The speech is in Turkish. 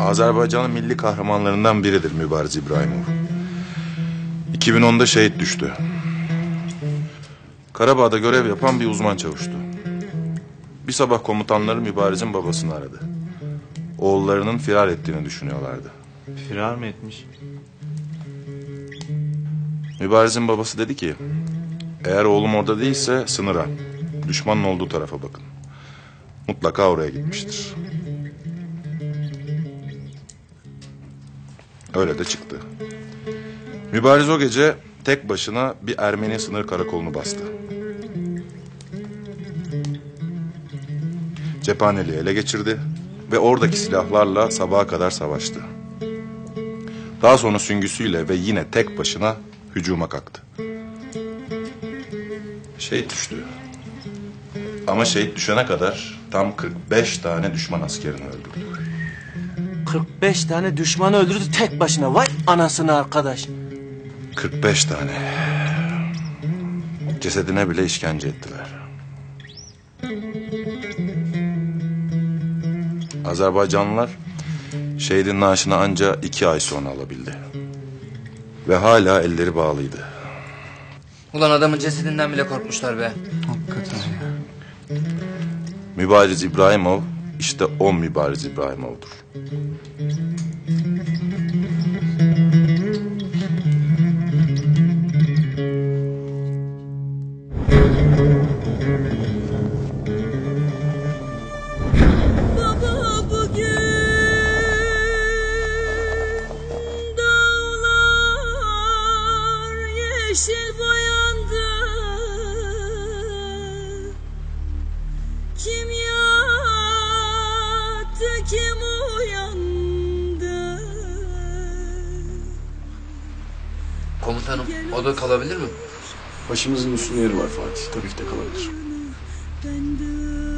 Azerbaycan'ın milli kahramanlarından biridir Mübariz İbrahimov. 2010'da şehit düştü. Karabağ'da görev yapan bir uzman çavuştu. Bir sabah komutanları Mübariz'in babasını aradı. Oğullarının firar ettiğini düşünüyorlardı. Firar mı etmiş? Mübariz'in babası dedi ki... ...eğer oğlum orada değilse sınıra, düşmanın olduğu tarafa bakın. Mutlaka oraya gitmiştir. Öyle de çıktı. Mübariz o gece tek başına bir Ermeni sınır karakolunu bastı. Cephaneliği ele geçirdi ve oradaki silahlarla sabaha kadar savaştı. Daha sonra süngüsüyle ve yine tek başına hücuma kalktı. Şehit düştü. Ama şehit düşene kadar tam 45 tane düşman askerini öldürdü. 45 tane düşmanı öldürdü tek başına. Vay anasını arkadaş. 45 tane. Cesedine bile işkence ettiler. Azerbaycanlılar şehidin naaşını anca iki ay sonra alabildi. Ve hala elleri bağlıydı. Ulan adamın cesedinden bile korkmuşlar be. Mübariz İbrahimov işte o Mübariz İbrahimov'dur. Yeşil boyandı Kim yattı kim uyandı Komutanım o da kalabilir mi? Başımızın üstünde yeri var Fatih. Tabii ki de kalabilir. Ben de